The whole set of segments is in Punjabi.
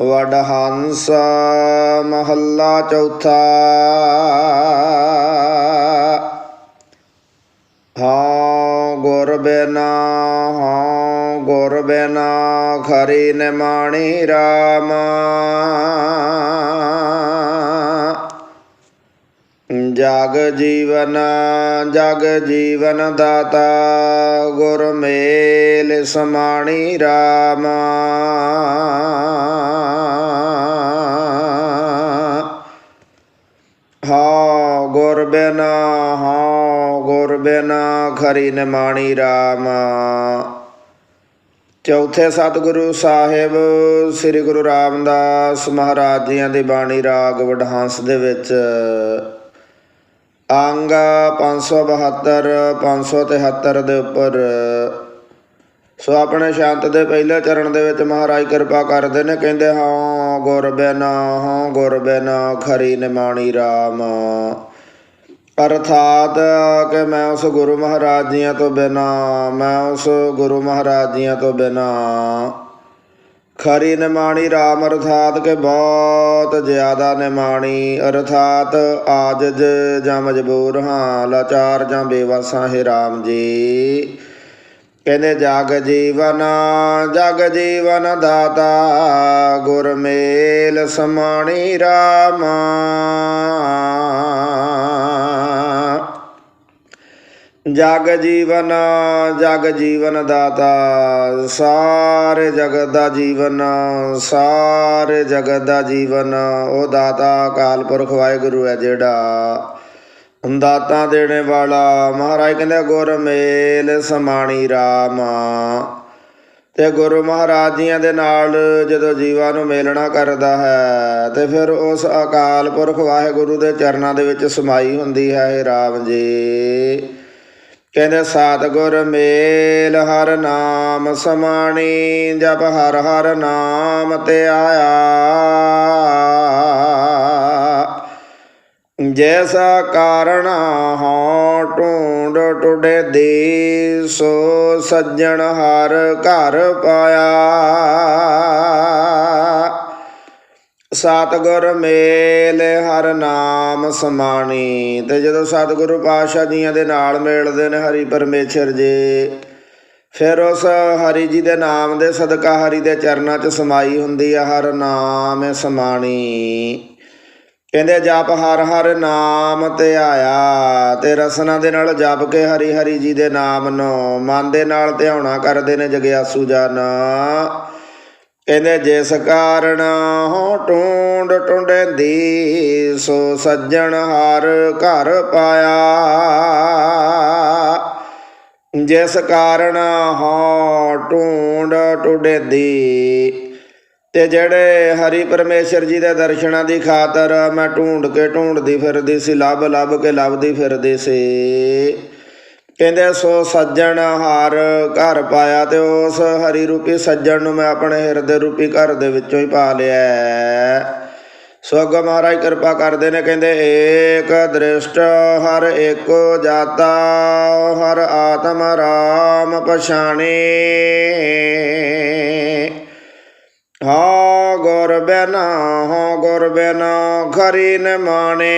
ਵਡ ਹੰਸ ਮਹੱਲਾ ਚੌਥਾ। ਹਾਂ ਗੁਰ ਬਿਨਾ ਹਾਂ ਗੁਰ ਬਿਨਾ ਖਰੀ ਨਿਮਾਣੀ RAM ਜਗ ਜੀਵਨ ਜਗ ਜੀਵਨ ਦਾਤਾ, ਗੁਰ ਮੇਲ ਸਮਾਣੀ RAM ਹਾ ਗੁਰ ਬਿਨਾ, ਹਾਂ ਗੁਰ ਬਿਨਾ ਖਰੀ ਨਿਮਾਣੀ RAM ਚੌਥੇ ਸਤਿਗੁਰੂ ਸਾਹਿਬ, ਸ੍ਰੀ ਗੁਰੂ ਰਾਮਦਾਸ ਮਹਾਰਾਜ ਜੀਆਂ ਦੀ ਬਾਣੀ ਰਾਗ ਵਡਹੰਸ ਦੇ ਵਿੱਚ ਅੰਗ 572 573 ਦੇ ਉੱਪਰ। ਸੋ ਆਪਣੇ ਸ਼ਾਂਤ ਦੇ ਪਹਿਲੇ ਚਰਨ ਦੇ ਵਿੱਚ ਮਹਾਰਾਜ ਕਿਰਪਾ ਕਰਦੇ ਨੇ, ਕਹਿੰਦੇ, ਹਾਂ ਗੁਰ ਬਿਨਾ, ਹਾਂ ਗੁਰ ਬਿਨਾ, ਖਰੀ ਨਿਮਾਣੀ RAM ਅਰਥਾਤ ਕਿ ਮੈਂ ਉਸ ਗੁਰੂ ਮਹਾਰਾਜ ਜੀਆਂ ਤੋਂ ਬਿਨਾ, ਮੈਂ ਉਸ ਗੁਰੂ ਮਹਾਰਾਜ ਜੀਆਂ ਤੋਂ ਬਿਨਾ ਖਰੀ ਨਿਮਾਣੀ RAM ਅਰਥਾਤ ਕਿ ਬਹੁਤ ਜ਼ਿਆਦਾ ਨਿਮਾਣੀ, ਅਰਥਾਤ ਆਜਜ ਜਾਂ ਮਜਬੂਰ ਹਾਂ, ਲਾਚਾਰ ਜਾਂ ਬੇਵਸਾ ਹੈ RAM ਜੀ। ਕਹਿੰਦੇ, ਜਗ ਜੀਵਨ ਜਗ ਜੀਵਨ ਦਾਤਾ ਗੁਰਮੇਲ ਸਮਾਣੀ RAM ਜਗ ਜੀਵਨ ਜਗ ਜੀਵਨ ਦਾਤਾ, ਸਾਰੇ ਜਗਤ ਦਾ ਜੀਵਨ, ਸਾਰੇ ਜਗਤ ਦਾ ਜੀਵਨ, ਉਹ ਦਾਤਾ ਅਕਾਲ ਪੁਰਖ ਵਾਹਿਗੁਰੂ ਹੈ ਜਿਹੜਾ। ਦਾਤਾ ਦੇਣੇ ਵਾਲਾ, ਮਹਾਰਾਜ ਕਹਿੰਦੇ ਗੁਰ ਮੇਲ ਸਮਾਣੀ RAM ਤੇ ਗੁਰੂ ਮਹਾਰਾਜ ਜੀਆਂ ਦੇ ਨਾਲ ਜਦੋਂ ਜੀਵਾਂ ਨੂੰ ਮੇਲਣਾ ਕਰਦਾ ਹੈ, ਤੇ ਫਿਰ ਉਸ ਅਕਾਲ ਪੁਰਖ ਵਾਹਿਗੁਰੂ ਦੇ ਚਰਨਾਂ ਦੇ ਵਿੱਚ ਸਮਾਈ ਹੁੰਦੀ ਹੈ, ਇਹ ਰਾਮ ਜੀ। ਕਹਿੰਦੇ ਸਤਿਗੁਰ ਮੇਲ, ਹਰ ਨਾਮ ਸਮਾਣੀ, ਜਪ ਹਰ ਹਰ ਨਾਮ ਤੇ ਆਇਆ। ਜੈਸਾ ਕਾਰਣ ਹਉ ਢੂੰਡ ਟੁਡੇ ਦੀ, ਸੋ ਸੱਜਣ ਹਰ ਘਰ ਪਾਇਆ। ਸਤਿਗੁਰ ਮੇਲ, ਹਰ ਨਾਮ ਸਮਾਣੀ। ਤੇ ਜਦੋਂ ਸਤਿਗੁਰੂ ਪਾਤਸ਼ਾਹ ਜੀਆਂ ਦੇ ਨਾਲ ਮਿਲਦੇ ਨੇ ਹਰੀ ਪਰਮੇਸ਼ਰ ਜੀ, ਫਿਰ ਉਸ ਹਰੀ ਜੀ ਦੇ ਨਾਮ ਦੇ ਸਦਕਾ ਹਰੀ ਦੇ ਚਰਨਾਂ 'ਚ ਸਮਾਈ ਹੁੰਦੀ ਆ, ਹਰ ਨਾਮ ਸਮਾਣੀ। ਕਹਿੰਦੇ ਜਪ ਹਰ ਹਰ ਨਾਮ ਤੇ ਆਇਆ, ਤੇ ਰਸਨਾ ਦੇ ਨਾਲ ਜਪ ਕੇ ਹਰੀ ਹਰੀ ਜੀ ਦੇ ਨਾਮ ਨੂੰ, ਮਨ ਦੇ ਨਾਲ ਧਿਆਉਣਾ ਕਰਦੇ ਨੇ ਜਗਿਆਸੂ ਜਨ। ਕਹਿੰਦੇ ਜਿਸ ਕਾਰਨ ਹੋ ਟੂੰਡ ਟੁੰਡੇਂਦੀ ਸੋ ਸੱਜਣ ਹਰ ਘਰ ਪਾਇਆ। ਜਿਸ ਕਾਰਨ ਹੋ ਟੂੰਡ ਟੁੰਡੇਂਦੀ ਤੇ ਜਿਹੜੇ ਹਰੀ ਪਰਮੇਸ਼ਰ ਜੀ ਦੇ ਦਰਸ਼ਨਾਂ ਦੀ ਖਾਤਰ ਮੈਂ ਢੂੰਡ ਕੇ ਢੂੰਡਦੀ ਫਿਰਦੀ ਸੀ, ਲੱਭ ਲੱਭ ਕੇ ਲੱਭਦੀ ਫਿਰਦੀ ਸੀ। ਕਹਿੰਦੇ ਸੋ ਸੱਜਣ ਹਾਰ ਘਰ ਪਾਇਆ ਤੇ ਉਸ ਹਰੀ ਰੂਪੀ ਸੱਜਣ ਨੂੰ ਮੈਂ ਆਪਣੇ ਹਿਰਦੇ ਰੂਪੀ ਘਰ ਦੇ ਵਿੱਚੋਂ ਹੀ ਪਾ ਲਿਆ। ਸੋ ਅੱਗੇ ਮਹਾਰਾਜ ਕਿਰਪਾ ਕਰਦੇ ਨੇ, ਕਹਿੰਦੇ ਏਕ ਦ੍ਰਿਸ਼ਟ ਹਰ ਏਕੋ ਜਾਤਾ, ਹਰ ਆਤਮ ਰਾਮ ਪਛਾਣੇ। ਹਾਂ ਗੁਰ ਬਿਨਾ, ਹਾਂ ਗੁਰ ਬਿਨਾ ਖਰੀ ਨ ਮਾਣੇ।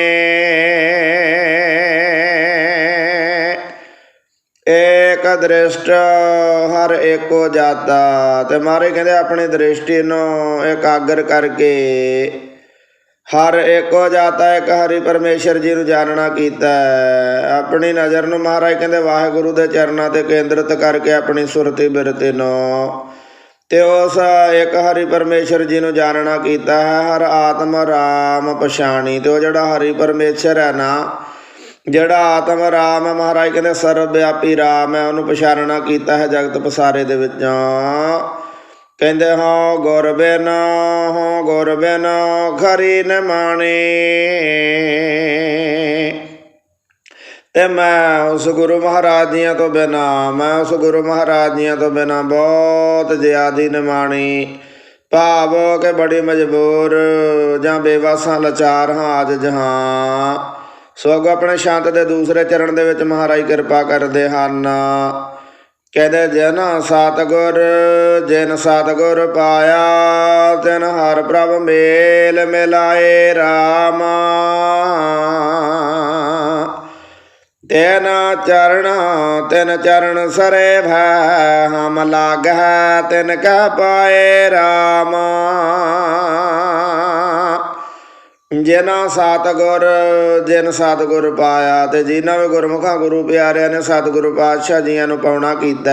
ਏਕ ਦ੍ਰਿਸ਼ਟ ਹਰ ਏਕੋ ਜਾਤਾ, ਤੇ ਮਾਰੇ ਕਹਿੰਦੇ ਆਪਣੀ ਦ੍ਰਿਸ਼ਟੀ ਨੂੰ ਇਕਾਗਰ ਕਰਕੇ ਹਰ ਏਕੋ ਜਾਤਾ ਇੱਕ ਹਰੀ ਪਰਮੇਸ਼ਰ ਜੀ ਨੂੰ ਜਾਣਨਾ ਕੀਤਾ ਹੈ। ਆਪਣੀ ਨਜ਼ਰ ਨੂੰ ਮਹਾਰਾਜ ਕਹਿੰਦੇ ਵਾਹਿਗੁਰੂ ਦੇ ਚਰਨਾਂ ਤੇ ਕੇਂਦਰਿਤ ਕਰਕੇ ਆਪਣੀ ਸੁਰਤੀ ਬਿਰਤੀ ਨੂੰ ਤੇ ਉਸ ਇੱਕ ਹਰੀ ਪਰਮੇਸ਼ਰ ਜੀ ਨੂੰ ਜਾਣਨਾ ਕੀਤਾ ਹੈ ਹਰ ਆਤਮ ਰਾਮ ਪਛਾਣੀ ਤੇ ਉਹ ਜਿਹੜਾ ਹਰੀ ਪਰਮੇਸ਼ਰ ਹੈ ਨਾ ਜਿਹੜਾ ਆਤਮ ਰਾਮ ਹੈ, ਮਹਾਰਾਜ ਕਹਿੰਦੇ ਸਰਵ ਵਿਆਪੀ ਰਾਮ ਹੈ, ਉਹਨੂੰ ਪਛਾਣਨਾ ਕੀਤਾ ਹੈ ਜਗਤ ਪਸਾਰੇ ਦੇ ਵਿੱਚੋਂ। ਕਹਿੰਦੇ, ਹਾਂ ਗੁਰ ਬਿਨ, ਹਾਂ ਗੁਰ ਬਿਨ ਖਰੀ ਨ ਮਾਣੇ। ਤੇ ਮੈਂ ਉਸ ਗੁਰੂ ਮਹਾਰਾਜ ਜੀਆਂ ਤੋਂ ਬਿਨਾ, ਮੈਂ ਉਸ ਗੁਰੂ ਮਹਾਰਾਜ ਜੀਆਂ ਤੋਂ ਬਿਨਾ ਬਹੁਤ ਜ਼ਿਆਦੀ ਨਿਮਾਣੀ ਭਾਵ ਕਿ ਬੜੀ ਮਜਬੂਰ ਜਾਂ ਬੇਵਾਸਾਂ ਲਾਚਾਰ ਹਾਂ ਅੱਜ ਜਹਾਂ। ਸੋ ਆਪਣੇ ਸ਼ਾਂਤ ਦੇ ਦੂਸਰੇ ਚਰਨ ਦੇ ਵਿੱਚ ਮਹਾਰਾਜ ਕਿਰਪਾ ਕਰਦੇ ਹਨ। ਕਹਿੰਦੇ, ਜਨ ਸਤਗੁਰ ਜਿਨ ਸਤਗੁਰ ਪਾਇਆ, ਤਿਨ ਹਰ ਪ੍ਰਭ ਮੇਲ ਮਿਲਾਏ RAM ਤੈਨ ਚਰਨ, ਤਿਨ ਚਰਨ ਸਰੇ ਭੈ, ਹਮ ਲਾਗੈ ਤਿਨ ਕਹ ਪਾਏ RAM ਜਿਨ੍ਹਾਂ ਸਤਗੁਰ, ਜਿਨ ਸਤਗੁਰ ਪਾਇਆ ਤੇ ਜਿਨ੍ਹਾਂ ਵੀ ਗੁਰਮੁਖਾਂ ਗੁਰੂ ਪਿਆਰਿਆਂ ਨੇ ਸਤਿਗੁਰੂ ਪਾਤਸ਼ਾਹ ਜੀਆਂ ਨੂੰ ਪਾਉਣਾ ਕੀਤਾ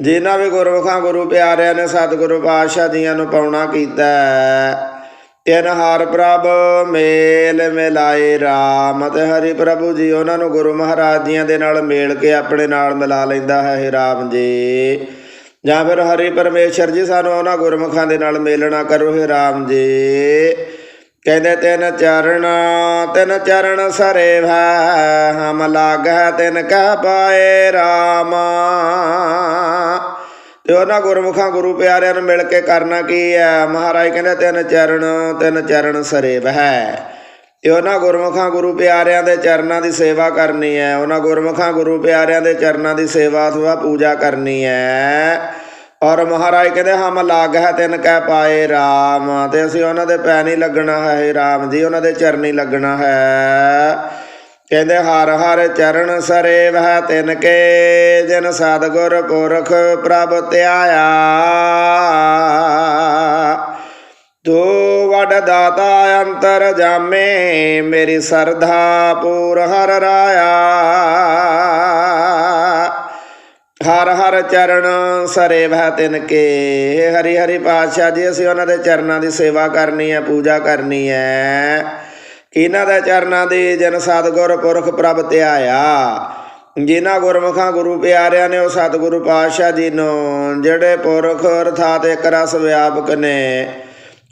ਜਿਨ੍ਹਾਂ ਵੀ ਗੁਰਮੁਖਾਂ ਗੁਰੂ ਪਿਆਰਿਆਂ ਨੇ ਸਤਿਗੁਰੂ ਪਾਤਸ਼ਾਹ ਜੀਆਂ ਨੂੰ ਪਾਉਣਾ ਕੀਤਾ ਹੈ। ਤਿਨ ਹਰ ਪ੍ਰਭ, ਮੇਲ ਮਿਲਾਏ RAM ਤੇ ਹਰੀ ਪ੍ਰਭੂ ਜੀ ਉਹਨਾਂ ਨੂੰ ਗੁਰੂ ਮਹਾਰਾਜ ਜੀਆਂ ਦੇ ਨਾਲ ਮੇਲ ਕੇ ਆਪਣੇ ਨਾਲ ਮਿਲਾ ਲੈਂਦਾ ਹੈ, ਹੇ ਰਾਮ ਜੀ ਜਾਂ ਫਿਰ ਹਰੀ ਪਰਮੇਸ਼ਰ ਜੀ ਸਾਨੂੰ ਉਹਨਾਂ ਗੁਰਮੁਖਾਂ ਦੇ ਨਾਲ ਮੇਲਣਾ ਕਰੋ, ਹੇ ਰਾਮ ਜੀ ਕਹਿੰਦੇ ਤਿੰਨ ਚਰਨ ਤਿੰਨ ਚਰਨ ਸਰੇ ਭੈ ਹਮ ਲਾਗੈ ਤਿਨ ਕਹ ਪਾਏ RAM ਤੇ ਉਹਨਾਂ ਗੁਰਮੁਖਾਂ ਗੁਰੂ ਪਿਆਰਿਆਂ ਨੂੰ ਮਿਲ ਕੇ ਕਰਨਾ ਕੀ ਹੈ? ਮਹਾਰਾਜ ਕਹਿੰਦੇ ਤਿੰਨ ਚਰਨ ਤਿੰਨ ਚਰਨ ਸਰੇ ਭੈ ਤੇ ਉਹਨਾਂ ਗੁਰਮੁਖਾਂ ਗੁਰੂ ਪਿਆਰਿਆਂ ਦੇ ਚਰਨਾਂ ਦੀ ਸੇਵਾ ਕਰਨੀ ਹੈ। ਉਹਨਾਂ ਗੁਰਮੁਖਾਂ ਗੁਰੂ ਪਿਆਰਿਆਂ ਦੇ ਚਰਨਾਂ ਦੀ ਸੇਵਾ ਅਥਵਾ ਪੂਜਾ ਕਰਨੀ ਹੈ। ਔਰ ਮਹਾਰਾਜ ਕਹਿੰਦੇ, ਹਮ ਲਾਗ ਹੈ ਤਿਨ ਕਹਿ ਪਾਏ RAM ਤੇ ਅਸੀਂ ਉਹਨਾਂ ਦੇ ਪੈ ਨਹੀਂ ਲੱਗਣਾ ਹੈ, ਹੇ RAM ਜੀ, ਉਹਨਾਂ ਦੇ ਚਰਨੀ ਲੱਗਣਾ ਹੈ। ਕਹਿੰਦੇ, ਹਰ ਹਰ ਚਰਨ ਸਰੇ ਵਹਿ ਤਿਨ ਕੇ, ਜਿਨ ਸਤਗੁਰ ਪੁਰਖ ਪ੍ਰਭ ਧਿਆਇਆ। ਤੂੰ ਵਡ ਦਾਤਾ ਅੰਤਰ ਜਾਮੇ, ਮੇਰੀ ਸਰਧਾ ਪੂਰ ਹਰ ਰਾਇਆ। ਚਰਨ ਸਰੇ ਵਹਿ ਤਿਨ ਕੇ। ਹਰੀ ਹਰੀ ਪਾਤਸ਼ਾਹ ਜੀ, ਅਸੀਂ ਉਹਨਾਂ ਦੇ ਚਰਨਾਂ ਦੀ ਸੇਵਾ ਕਰਨੀ ਹੈ, ਪੂਜਾ ਕਰਨੀ ਹੈ। ਕਿਹਨਾਂ ਦੇ ਚਰਨਾਂ ਦੀ? ਜਨ ਸਤਗੁਰ ਪੁਰਖ ਪ੍ਰਭ ਧਿਆਇਆ। ਜਿਨ੍ਹਾਂ ਗੁਰਮੁਖਾਂ ਗੁਰੂ ਪਿਆਰਿਆਂ ਨੇ, ਉਹ ਸਤਿਗੁਰੂ ਪਾਤਸ਼ਾਹ ਜੀ ਨੂੰ, ਜਿਹੜੇ ਪੁਰਖ ਅਰਥਾਤ ਇੱਕ ਰਸ ਵਿਆਪਕ ਨੇ,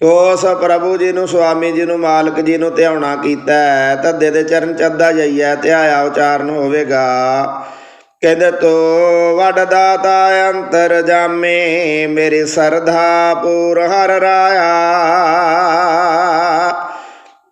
ਉਸ ਪ੍ਰਭੂ ਜੀ ਨੂੰ, ਸੁਆਮੀ ਜੀ ਨੂੰ, ਮਾਲਕ ਜੀ ਨੂੰ ਧਿਆਉਣਾ ਕੀਤਾ ਹੈ। ਧੱਦੇ ਦੇ ਚਰਨ ਚੱਦਾ ਜਾਈਐ, ਧਿਆਇਆ ਉਚਾਰਨ ਹੋਵੇਗਾ। ਕਹਿੰਦੇ ਤੋ ਵਡ ਦਾਤਾ ਅੰਤਰ ਜਾਮੇ, ਮੇਰੀ ਸਰਧਾ ਪੂਰ ਹਰ ਰਾਇਆ।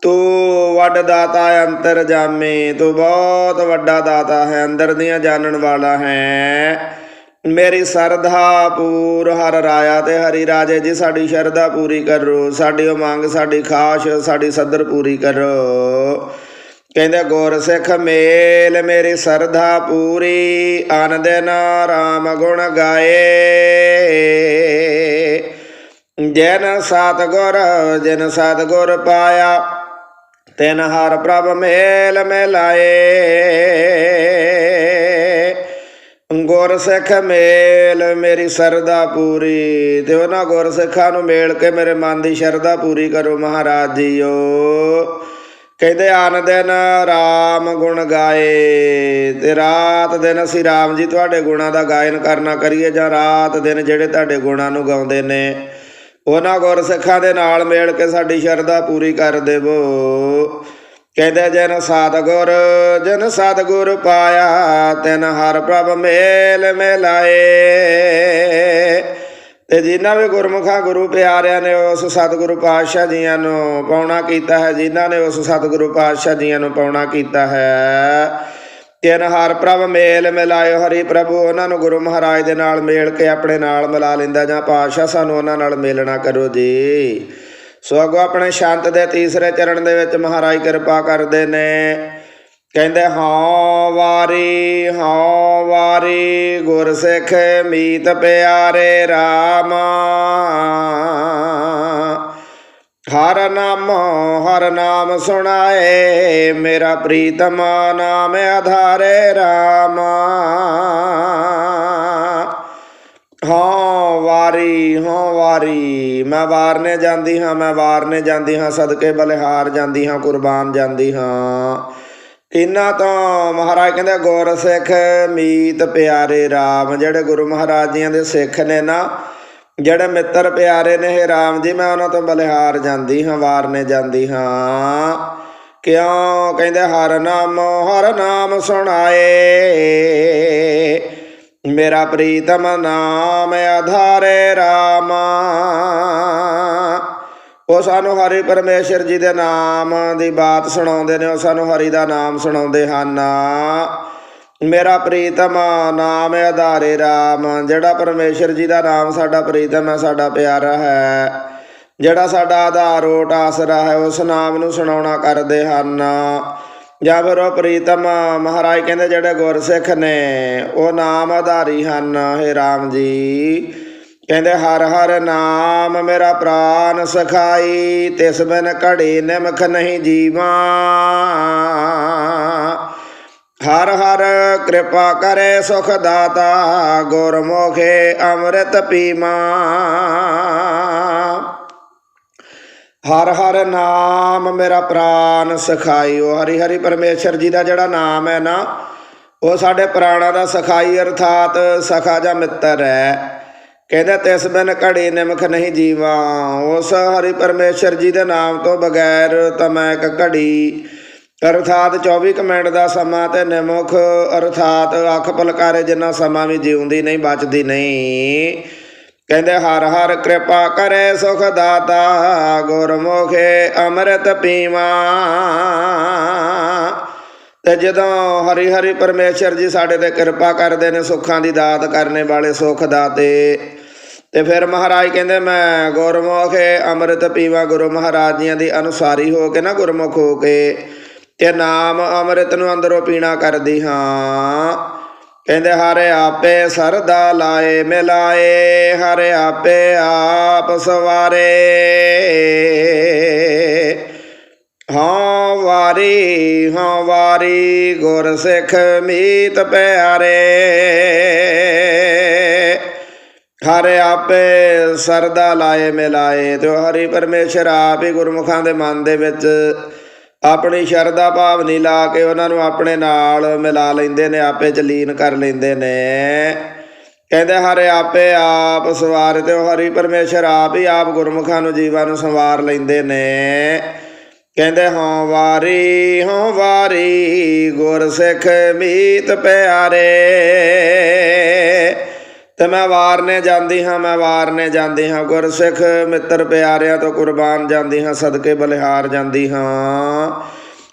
ਤੂੰ ਵੱਡ ਦਾਤਾ ਅੰਤਰ ਜਾਮੇ, ਤੂੰ ਬਹੁਤ ਵੱਡਾ ਦਾਤਾ ਹੈ, ਅੰਦਰ ਦੀਆਂ ਜਾਣਨ ਵਾਲਾ ਹੈ। ਮੇਰੀ ਸਰਧਾ ਪੂਰ ਹਰ ਰਾਇਆ ਤੇ ਹਰੀ ਰਾਜੇ ਜੀ, ਸਾਡੀ ਸ਼ਰਧਾ ਪੂਰੀ ਕਰੋ, ਸਾਡੀ ਉਹ ਮੰਗ ਸਾਡੀ ਖਾਸ਼, ਸਾਡੀ ਸਦਰ ਪੂਰੀ ਕਰੋ। ਕਹਿੰਦੇ, ਗੁਰ ਸਿੱਖ ਮੇਲ ਮੇਰੀ ਸਰਧਾ ਪੂਰੀ, ਆਨੰਦ ਨਾ ਰਾਮ ਗੁਣ ਗਾਏ। ਜਨ ਸਤਗੁਰ, ਜਿਨ ਸਤਗੁਰ ਪਾਇਆ, ਤਿਨ ਹਰ ਪ੍ਰਭ ਮੇਲ ਮਿਲਾਏ। ਗੁਰ ਸਿੱਖ ਮੇਲ ਮੇਰੀ ਸਰਦਾ ਪੂਰੀ, ਤੇ ਉਹਨਾਂ ਗੁਰ ਸਿੱਖਾਂ ਨੂੰ ਮੇਲ ਕੇ ਮੇਰੇ ਮਨ ਦੀ ਸ਼ਰਧਾ ਪੂਰੀ ਕਰੋ ਮਹਾਰਾਜ ਜੀਓ। ਕਹਿੰਦੇ ਆਨ ਦਿਨ RAM ਗੁਣ ਗਾਏ ਤੇ ਰਾਤ ਦਿਨ ਅਸੀਂ RAM ਜੀ ਤੁਹਾਡੇ ਗੁਣਾਂ ਦਾ ਗਾਇਨ ਕਰਨਾ ਕਰੀਏ ਜਾਂ ਰਾਤ ਦਿਨ ਜਿਹੜੇ ਤੁਹਾਡੇ ਗੁਣਾਂ ਨੂੰ ਗਾਉਂਦੇ ਨੇ, ਉਹਨਾਂ ਗੁਰ ਸਿੱਖਾਂ ਦੇ ਨਾਲ ਮੇਲ ਕੇ ਸਾਡੀ ਸ਼ਰਧਾ ਪੂਰੀ ਕਰ ਦੇਵੋ। ਕਹਿੰਦੇ ਜਨ ਸਤਗੁਰ ਜਨ ਸਤਗੁਰ ਪਾਇਆ, ਤਿਨ ਹਰ ਪ੍ਰਭ ਮੇਲ ਮਿਲਾਏ। ਤੇ ਜਿਨ੍ਹਾਂ ਵੀ ਗੁਰਮੁਖਾਂ ਗੁਰੂ ਪਿਆਰਿਆਂ ਨੇ ਉਸ ਸਤਿਗੁਰੂ ਪਾਤਸ਼ਾਹ ਜੀਆਂ ਨੂੰ ਪਾਉਣਾ ਕੀਤਾ ਹੈ, ਜਿਨ੍ਹਾਂ ਨੇ ਉਸ ਸਤਿਗੁਰੂ ਪਾਤਸ਼ਾਹ ਜੀਆਂ ਨੂੰ ਪਾਉਣਾ ਕੀਤਾ ਹੈ, ਤਿਨ ਹਰ ਪ੍ਰਭ ਮੇਲ ਮਿਲਾਇਓ ਹਰੀ ਪ੍ਰਭੂ, ਉਹਨਾਂ ਨੂੰ ਗੁਰੂ ਮਹਾਰਾਜ ਦੇ ਨਾਲ ਮੇਲ ਕੇ ਆਪਣੇ ਨਾਲ ਮਿਲਾ ਲੈਂਦਾ ਜਾਂ ਪਾਤਸ਼ਾਹ ਸਾਨੂੰ ਉਹਨਾਂ ਨਾਲ ਮੇਲਣਾ ਕਰੋ ਜੀ। ਸੋ ਅੱਗੋਂ ਆਪਣੇ ਸ਼ਾਂਤ ਦੇ ਤੀਸਰੇ ਚਰਨ ਦੇ ਵਿੱਚ ਮਹਾਰਾਜ ਕਿਰਪਾ ਕਰਦੇ ਨੇ। ਕਹਿੰਦੇ, ਹਾਂ ਵਾਰੀ ਹਾਂ ਵਾਰੀ ਗੁਰ ਸਿੱਖ ਮੀਤ ਪਿਆਰੇ RAM ਹਰ ਨਾਮ ਹਰ ਨਾਮ ਸੁਣਾਏ, ਮੇਰਾ ਪ੍ਰੀਤਮ ਨਾਮ ਆਧਾਰੇ RAM ਹਾਂ ਵਾਰੀ ਹਾਂ ਵਾਰੀ, ਮੈਂ ਵਾਰਨੇ ਜਾਂਦੀ ਹਾਂ, ਮੈਂ ਵਾਰਨੇ ਜਾਂਦੀ ਹਾਂ, ਸਦਕੇ ਬਲਿਹਾਰ ਜਾਂਦੀ ਹਾਂ, ਕੁਰਬਾਨ ਜਾਂਦੀ ਹਾਂ। ਇਨਾਂ ਤੋਂ ਮਹਾਰਾਜ ਕਹਿੰਦੇ ਗੌਰ ਸਿੱਖ, ਮੀਤ ਪਿਆਰੇ RAM ਜਿਹੜੇ ਗੁਰੂ ਮਹਾਰਾਜ ਜੀਆਂ ਦੇ ਸਿੱਖ ਨੇ ਨਾ, ਜਿਹੜੇ ਮਿੱਤਰ ਪਿਆਰੇ ਨੇ ਇਹ RAM ਜੀ, ਮੈਂ ਉਹਨਾਂ ਤੋਂ ਬਲਿਹਾਰ ਜਾਂਦੀ ਹਾਂ, ਵਾਰਨੇ ਜਾਂਦੀ ਹਾਂ। ਕਿਉਂ ਕਹਿੰਦੇ, ਹਰ ਨਾਮ ਹਰ ਨਾਮ ਸੁਣਾਏ। ਮੇਰਾ ਪ੍ਰੀਤਮ ਨਾਮ ਆਧਾਰੇ RAM ਉਹ ਸਾਨੂੰ ਹਰੀ ਪਰਮੇਸ਼ਰ ਜੀ ਦੇ ਨਾਮ ਦੀ ਬਾਤ ਸੁਣਾਉਂਦੇ ਨੇ, ਉਹ ਸਾਨੂੰ ਹਰੀ ਦਾ ਨਾਮ ਸੁਣਾਉਂਦੇ ਹਨ। ਮੇਰਾ ਪ੍ਰੀਤਮ, ਨਾਮ ਹੈ ਆਧਾਰੇ RAM ਜਿਹੜਾ ਪਰਮੇਸ਼ਰ ਜੀ ਦਾ ਨਾਮ ਸਾਡਾ ਪ੍ਰੀਤਮ ਹੈ, ਸਾਡਾ ਪਿਆਰਾ ਹੈ। ਜਿਹੜਾ ਸਾਡਾ ਆਧਾਰ ਓਟ ਆਸਰਾ ਹੈ, ਉਸ ਨਾਮ ਨੂੰ ਸੁਣਾਉਣਾ ਕਰਦੇ ਹਨ। ਜਾਂ ਫਿਰ ਉਹ ਪ੍ਰੀਤਮ, ਮਹਾਰਾਜ ਕਹਿੰਦੇ ਜਿਹੜੇ ਗੁਰਸਿੱਖ ਨੇ, ਉਹ ਨਾਮ ਆਧਾਰੀ ਹਨ, ਹੇ RAM ਜੀ। ਕਹਿੰਦੇ, ਹਰ ਹਰ ਨਾਮ ਮੇਰਾ ਪ੍ਰਾਨ ਸਖਾਈ, ਤਿਸ ਬਿਨ ਘੜੀ ਨਿਮਖ ਨਹੀਂ ਜੀਵਾਂ। ਹਰ ਹਰ ਕਿਰਪਾ ਕਰੇ ਸੁਖ ਦਾਤਾ, ਗੁਰਮੁਖੇ ਅੰਮ੍ਰਿਤ ਪੀਮਾ ਹਰ ਹਰ ਨਾਮ ਮੇਰਾ ਪ੍ਰਾਨ ਸਖਾਈਓ ਹਰੀ ਹਰੀ ਪਰਮੇਸ਼ਰ ਜੀ ਦਾ ਜਿਹੜਾ ਨਾਮ ਹੈ ਨਾ, ਉਹ ਸਾਡੇ ਪ੍ਰਾਣਾ ਦਾ ਸਖਾਈ ਅਰਥਾਤ ਸਖਾ ਜਾਂ ਮਿੱਤਰ ਹੈ। ਕਹਿੰਦੇ ਤਿਸ ਬਿਨ ਘੜੀ ਨਿਮਖ ਨਹੀਂ ਜੀਵਾਂ। ਉਸ ਹਰੀ ਪਰਮੇਸ਼ਰ ਜੀ ਦੇ ਨਾਮ ਤੋਂ ਬਗੈਰ ਤਾਂ ਇੱਕ ਘੜੀ। ਅਰਥਾਤ 24 ਕੁ ਮਿੰਟ ਦਾ ਸਮਾਂ ਤੇ ਨਿਮਖ, ਅਰਥਾਤ ਅੱਖ ਪਲਕਾਰੇ ਜਿੰਨਾ ਸਮਾਂ ਵੀ ਜਿਉਂਦੀ ਨਹੀਂ, ਬਚਦੀ ਨਹੀਂ। ਕਹਿੰਦੇ ਹਰ ਹਰ ਕਿਰਪਾ ਕਰੇ ਸੁਖ ਦਾਤਾ, ਗੁਰਮੁਖੇ ਅੰਮ੍ਰਿਤ ਪੀਵਾ। ਤੇ ਜਦੋਂ ਹਰੀ ਹਰੀ ਪਰਮੇਸ਼ਰ ਜੀ ਸਾਡੇ ਤੇ ਕਿਰਪਾ ਕਰਦੇ ਨੇ, ਸੁੱਖਾਂ ਦੀ ਦਾਤ ਕਰਨੇ ਵਾਲੇ ਸੁਖ ਦਾਤੇ। ਤੇ ਫਿਰ ਮਹਾਰਾਜ ਕਹਿੰਦੇ, ਮੈਂ ਗੁਰਮੁਖ ਅੰਮ੍ਰਿਤ ਪੀਵਾ ਗੁਰੂ ਮਹਾਰਾਜ ਜੀਆਂ ਦੀ ਅਨੁਸਾਰੀ ਹੋ ਕੇ ਨਾ ਗੁਰਮੁਖ ਹੋ ਕੇ, ਤੇ ਨਾਮ ਅੰਮ੍ਰਿਤ ਨੂੰ ਅੰਦਰੋਂ ਪੀਣਾ ਕਰਦੀ ਹਾਂ। ਕਹਿੰਦੇ, ਹਰੇ ਆਪੇ ਸਰਦਾ ਲਾਏ, ਮਿਲਾਏ, ਹਰੇ ਆਪੇ ਆਪ ਸਵਾਰੇ। ਹਾਂ ਵਾਰੀ ਹਾਂ ਵਾਰੀ, ਗੁਰ ਸਿੱਖ ਮੀਤ ਪਿਆਰੇ। ਹਰੇ ਆਪੇ ਸਰਦਾ ਲਾਏ ਮਿਲਾਏ, ਤੇ ਉਹ ਹਰੀ ਪਰਮੇਸ਼ਰ ਆਪ ਹੀ ਗੁਰਮੁਖਾਂ ਦੇ ਮਨ ਦੇ ਵਿੱਚ ਆਪਣੀ ਸ਼ਰਧਾ ਭਾਵਨੀ ਲਾ ਕੇ ਉਹਨਾਂ ਨੂੰ ਆਪਣੇ ਨਾਲ ਮਿਲਾ ਲੈਂਦੇ ਨੇ, ਆਪੇ ਚ ਲੀਨ ਕਰ ਲੈਂਦੇ ਨੇ। ਕਹਿੰਦੇ ਹਰੇ ਆਪੇ ਆਪ ਸਵਾਰ, ਤੇ ਉਹ ਹਰੀ ਪਰਮੇਸ਼ਰ ਆਪ ਹੀ ਆਪ ਗੁਰਮੁਖਾਂ ਨੂੰ ਜੀਵਾਂ ਨੂੰ ਸੰਵਾਰ ਲੈਂਦੇ ਨੇ। ਕਹਿੰਦੇ ਹਾਂ ਵਾਰੀ ਹਾਂ ਵਾਰੀ, ਗੁਰ ਸਿੱਖ ਮੀਤ ਪਿਆਰੇ। ਤੇ ਮੈਂ ਵਾਰਨੇ ਜਾਂਦੀ ਹਾਂ, ਮੈਂ ਵਾਰਨੇ ਜਾਂਦੀ ਹਾਂ ਗੁਰਸਿੱਖ ਮਿੱਤਰ ਪਿਆਰਿਆਂ ਤੋਂ ਕੁਰਬਾਨ ਜਾਂਦੀ ਹਾਂ, ਸਦਕੇ ਬਲਿਹਾਰ ਜਾਂਦੀ ਹਾਂ।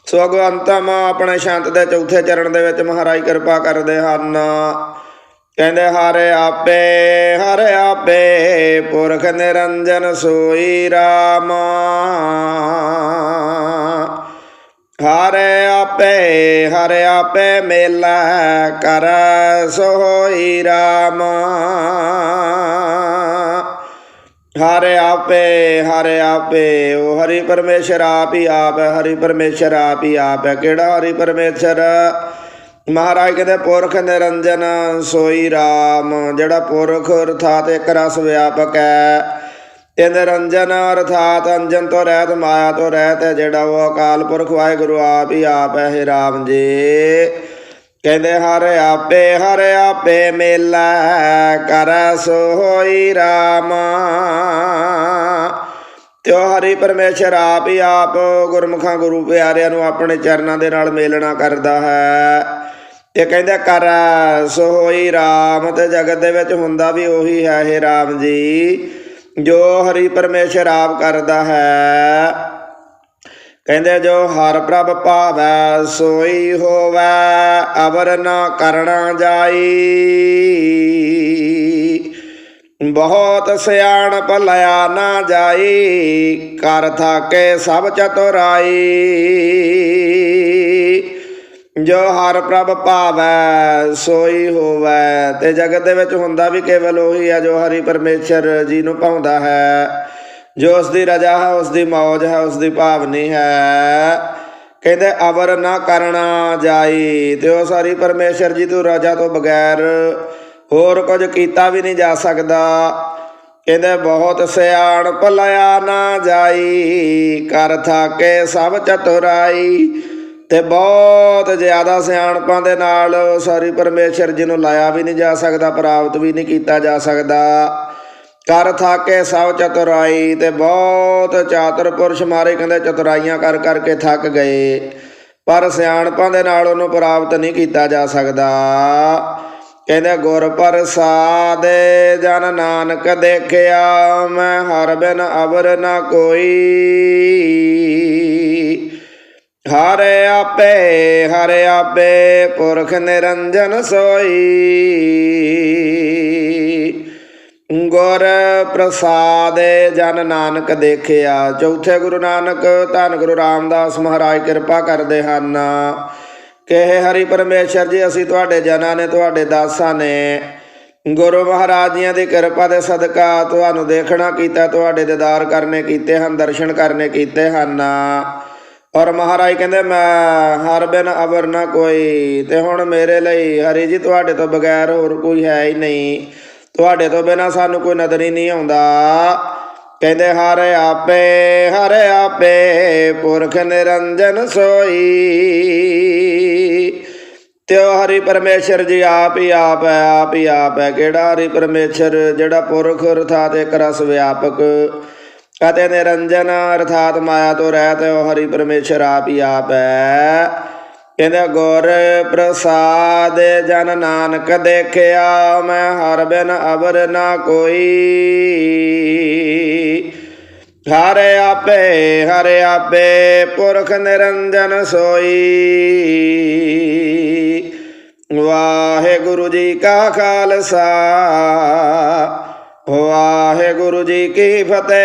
ਸੋ ਅਗਵੰਤਮ ਆਪਣੇ ਸ਼ਾਂਤ ਦੇ ਚੌਥੇ ਚਰਨ ਦੇ ਵਿੱਚ ਮਹਾਰਾਜ ਕਿਰਪਾ ਕਰਦੇ ਹਨ। ਕਹਿੰਦੇ, ਹਰੇ ਆਪੇ ਹਰੇ ਆਪੇ ਪੁਰਖ ਨਿਰੰਜਨ ਸੋਈ ਰਾਮ। ਹਰੇ ਆਪੇ ਹਰੇ ਆਪੇ ਮੇਲਾ ਕਰ ਸੋਈ ਰਾਮ। ਹਰੇ ਆਪੇ ਹਰੇ ਆਪੇ, ਉਹ ਹਰੀ ਪਰਮੇਸ਼ਰ ਆਪ ਹੀ ਆਪ ਹੈ, ਹਰੀ ਪਰਮੇਸ਼ਰ ਆਪ ਹੀ ਆਪ ਹੈ। ਕਿਹੜਾ ਹਰੀ ਪਰਮੇਸ਼ਰ? ਮਹਾਰਾਜ ਕਹਿੰਦੇ, ਪੁਰਖ ਨਿਰੰਜਨ ਸੋਈ ਰਾਮ, ਜਿਹੜਾ ਪੁਰਖ ਅਰਥਾਤ ਇੱਕ ਰਸ ਵਿਆਪਕ ਹੈ ਤੇ ਨਿਰੰਜਨ ਅਰਥਾਤ ਅੰਜਨ ਤੋਂ ਰਹਿਤ, ਮਾਇਆ ਤੋਂ ਰਹਿਤ ਹੈ, ਜਿਹੜਾ ਉਹ ਅਕਾਲ ਪੁਰਖ ਵਾਹਿਗੁਰੂ ਆਪ ਹੀ ਆਪ ਹੈ, ਹੇ ਰਾਮ ਜੀ। ਕਹਿੰਦੇ, ਹਰ ਆਪੇ ਹਰ ਆਪੇ ਮੇਲਾ ਕਰ ਸੋਈ ਰਾਮ। ਤੇ ਉਹ ਹਰੀ ਪਰਮੇਸ਼ਰ ਆਪ ਹੀ ਆਪ ਗੁਰਮੁਖਾਂ ਗੁਰੂ ਪਿਆਰਿਆਂ ਨੂੰ ਆਪਣੇ ਚਰਨਾਂ ਦੇ ਨਾਲ ਮੇਲਣਾ ਕਰਦਾ ਹੈ। ਤੇ ਕਹਿੰਦੇ, ਕਰ ਸੋਈ ਰਾਮ ਤੇ ਜਗਤ ਦੇ ਵਿੱਚ ਹੁੰਦਾ ਵੀ ਉਹੀ ਹੈ ਇਹ ਰਾਮ ਜੀ, ਜੋ ਹਰੀ ਪਰਮੇਸ਼ਰ ਆਪ ਕਰਦਾ ਹੈ। ਕਹਿੰਦੇ, ਜੋ ਹਰ ਪ੍ਰਭ ਭਾਵੈ, ਸੋਈ ਹੋਵੈ, ਅਵਰ ਨਾ ਕਰਣਾ ਜਾਈ। ਬਹੁਤ ਸਿਆਣਪ ਲਿਆ ਨਾ ਜਾਈ, ਕਰ ਥਾਕੇ ਸਭ ਚਤੁਰਾਈ। ਜੋ ਹਰ ਪ੍ਰਭ ਭਾਵੈ, ਸੋਈ ਹੋਵੈ, ਤੇ ਜਗਤ ਦੇ ਵਿੱਚ ਹੁੰਦਾ ਵੀ ਕੇਵਲ ਉਹੀ ਹੈ ਜੋ ਹਰੀ ਪਰਮੇਸ਼ਰ ਜੀ ਨੂੰ ਪਾਉਂਦਾ ਹੈ। ਜੋ ਉਸ ਦੀ ਰਜਾ ਹੈ ਉਸ ਦੀ ਮੌਜ ਹੈ ਉਸ ਦੀ ਭਾਵਨੀ ਹੈ, ਕਹਿੰਦੇ ਅਵਰ ਨਾ ਕਰਨਾ ਜਾਈ, ਤੇ ਉਹ ਸਾਰੀ ਪਰਮੇਸ਼ਰ ਜੀ ਤੋਂ ਰਜਾ ਤੋਂ ਬਗੈਰ ਹੋਰ ਕੁਝ ਕੀਤਾ ਵੀ ਨਹੀਂ ਜਾ ਸਕਦਾ। ਕਹਿੰਦੇ ਬਹੁਤ ਸਿਆਣ ਭਲਿਆ ਨਾ ਜਾਈ, ਕਰ ਥਾਕੇ ਸਭ ਚਤੁਰਾਈ ਤੇ ਬਹੁਤ ਜ਼ਿਆਦਾ ਸਿਆਣਪਾਂ ਦੇ ਨਾਲ ਸਾਰੀ ਪਰਮੇਸ਼ਰ ਜੀ ਨੂੰ ਲਾਇਆ ਵੀ ਨਹੀਂ ਜਾ ਸਕਦਾ, ਪ੍ਰਾਪਤ ਵੀ ਨਹੀਂ ਕੀਤਾ ਜਾ ਸਕਦਾ। ਕਰ ਥਾਕੇ ਸਭ ਚਤੁਰਾਈ ਤੇ ਬਹੁਤ ਚਾਤੁਰ ਪੁਰਸ਼ ਮਾਰੇ ਕਹਿੰਦੇ ਚਤੁਰਾਈਆਂ ਕਰ ਕਰਕੇ ਥੱਕ ਗਏ। ਪਰ ਸਿਆਣਪਾਂ ਦੇ ਨਾਲ ਉਹਨੂੰ ਪ੍ਰਾਪਤ ਨਹੀਂ ਕੀਤਾ ਜਾ ਸਕਦਾ। ਕਹਿੰਦੇ, ਗੁਰ ਪ੍ਰਸਾਦ ਜਨ ਨਾਨਕ ਦੇਖਿਆ, ਮੈਂ ਹਰ ਬਿਨ ਅਵਰ ਨਾ ਕੋਈ। ਹਰ ਆਪੇ ਹਰ ਆਪੇ ਪੁਰਖ ਨਿਰੰਜਨ ਸੋਈ। ਗੁਰ ਪ੍ਰਸਾਦ ਜਨ ਨਾਨਕ ਦੇਖਿਆ। ਚੌਥੇ ਗੁਰੂ ਨਾਨਕ ਧੰਨ ਗੁਰੂ ਰਾਮਦਾਸ ਮਹਾਰਾਜ ਕਿਰਪਾ ਕਰਦੇ ਹਨ। ਕਹੇ ਹਰੀ ਪਰਮੇਸ਼ਰ ਜੀ, ਅਸੀਂ ਤੁਹਾਡੇ ਜਨਾਂ ਨੇ, ਤੁਹਾਡੇ ਦਾਸਾਂ ਨੇ, ਗੁਰੂ ਮਹਾਰਾਜ ਜੀਆਂ ਦੀ ਕਿਰਪਾ ਦੇ ਸਦਕਾ ਤੁਹਾਨੂੰ ਦੇਖਣਾ ਕੀਤਾ, ਤੁਹਾਡੇ ਦੀਦਾਰ ਕਰਨੇ ਕੀਤੇ ਹਨ, ਦਰਸ਼ਨ ਕਰਨੇ ਕੀਤੇ ਹਨ। ਔਰ ਮਹਾਰਾਜ ਕਹਿੰਦੇ, ਮੈਂ ਹਰ ਬਿਨ ਅਵਰ ਨਾ ਕੋਈ। ਤੇ ਹੁਣ ਮੇਰੇ ਲਈ ਹਰੀ ਜੀ, ਤੁਹਾਡੇ ਤੋਂ ਬਗੈਰ ਹੋਰ ਕੋਈ ਹੈ ਹੀ ਨਹੀਂ। ਤੁਹਾਡੇ ਤੋਂ ਬਿਨਾ ਸਾਨੂੰ ਕੋਈ ਨਜ਼ਰ ਹੀ ਨਹੀਂ ਆਉਂਦਾ। ਕਹਿੰਦੇ, ਹਰ ਆਪੇ ਹਰ ਆਪੇ ਪੁਰਖ ਨਿਰੰਜਨ ਸੋਈ। ਤਿਉ ਹਰੀ ਪਰਮੇਸ਼ਰ ਜੀ ਆਪ ਹੀ ਆਪ ਹੈ, ਆਪ ਹੀ ਆਪ ਹੈ। ਕਿਹੜਾ ਹਰੀ ਪਰਮੇਸ਼ਰ? ਜਿਹੜਾ ਪੁਰਖ ਅਰਥਾਤ ਇੱਕ ਰਸ ਵਿਆਪਕ ਅਤੇ ਨਿਰੰਜਨ, ਅਰਥਾਤ ਮਾਇਆ ਤੋਂ ਰਹਿਤ ਹੈ ਉਹ ਹਰੀ ਪਰਮੇਸ਼ਰ ਆਪ ਹੀ ਆਪ ਹੈ। ਕਹਿੰਦੇ, ਗੁਰ ਪ੍ਰਸਾਦ ਜਨ ਨਾਨਕ ਦੇਖਿਆ, ਮੈਂ ਹਰ ਬਿਨ ਅਵਰ ਨਾ ਕੋਈ। ਹਰ ਆਪੇ ਹਰ ਆਪੇ ਪੁਰਖ ਨਿਰੰਜਨ ਸੋਈ। ਵਾਹਿਗੁਰੂ ਜੀ ਕਾ ਖਾਲਸਾ। ਵਾਹਿਗੁਰੂ ਜੀ ਕੀ ਫਤਿਹ।